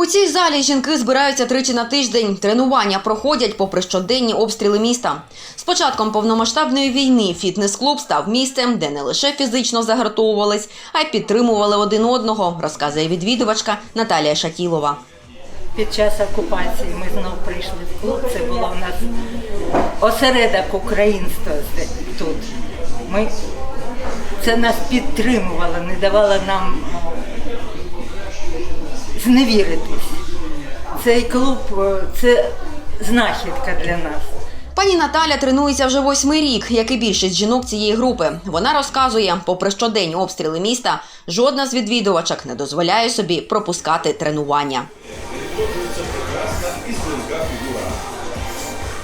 У цій залі жінки збираються тричі на тиждень. Тренування проходять попри щоденні обстріли міста. З початком повномасштабної війни фітнес-клуб став місцем, де не лише фізично загартовувались, а й підтримували один одного, розказує відвідувачка Наталія Шатілова. Під час окупації ми знов прийшли в клуб. Це було в нас осередок українства тут. Ми, це нас підтримувало, не давало нам зневіритись. Цей клуб е, це знахідка для нас. Пані Наталя тренується вже восьмий рік, як і більшість жінок цієї групи. Вона розказує, попри щоденні обстріли міста, жодна з відвідувачок не дозволяє собі пропускати тренування.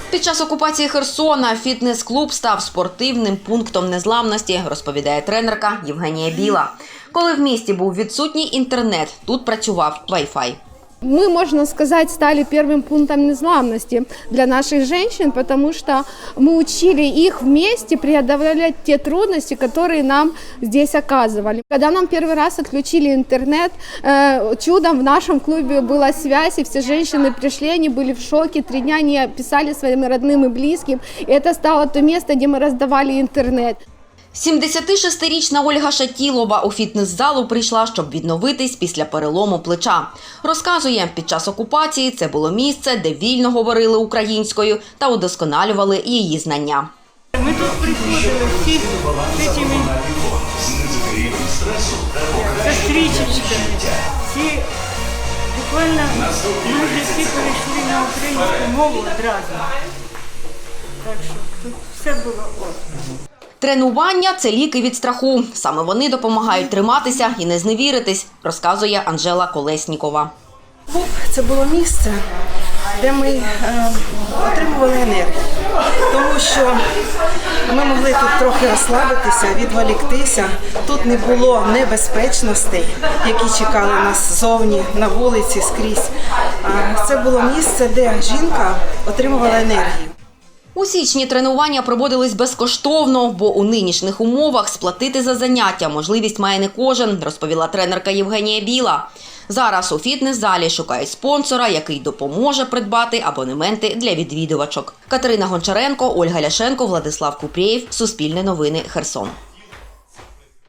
Під час окупації Херсона фітнес-клуб став спортивним пунктом незламності, розповідає тренерка Євгенія Біла. Коли в місті був відсутній інтернет, тут працював Wi-Fi. Мы, можно сказать, стали первым пунктом незламности для наших женщин, потому что мы учили их вместе преодолевать те трудности, которые нам здесь оказывали. Когда нам первый раз отключили интернет, э, чудом в нашем клубе была связь, и все женщины пришли, они были в шоке, три дня не писали своим родным и близким, и это стало то место, где мы раздавали интернет. 76-річна Ольга Шатілова у фітнес-залу прийшла, щоб відновитись після перелому плеча. Розказує, під час окупації це було місце, де вільно говорили українською та удосконалювали її знання. Ми тут приходили всі з цими сестричечками. Всі буквально майже всі перейшли на українську мову одразу. Так що тут все було. Тренування це ліки від страху. Саме вони допомагають триматися і не зневіритись, розказує Анжела Колеснікова. Це було місце, де ми е, отримували енергію, тому що ми могли тут трохи розслабитися, відволіктися. Тут не було небезпечностей, які чекали нас ззовні на вулиці скрізь. Це було місце, де жінка отримувала енергію. У січні тренування проводились безкоштовно, бо у нинішніх умовах сплатити за заняття можливість має не кожен, розповіла тренерка Євгенія Біла. Зараз у фітнес-залі шукають спонсора, який допоможе придбати абонементи для відвідувачок. Катерина Гончаренко, Ольга Ляшенко, Владислав Купрієв. Суспільне новини. Херсон.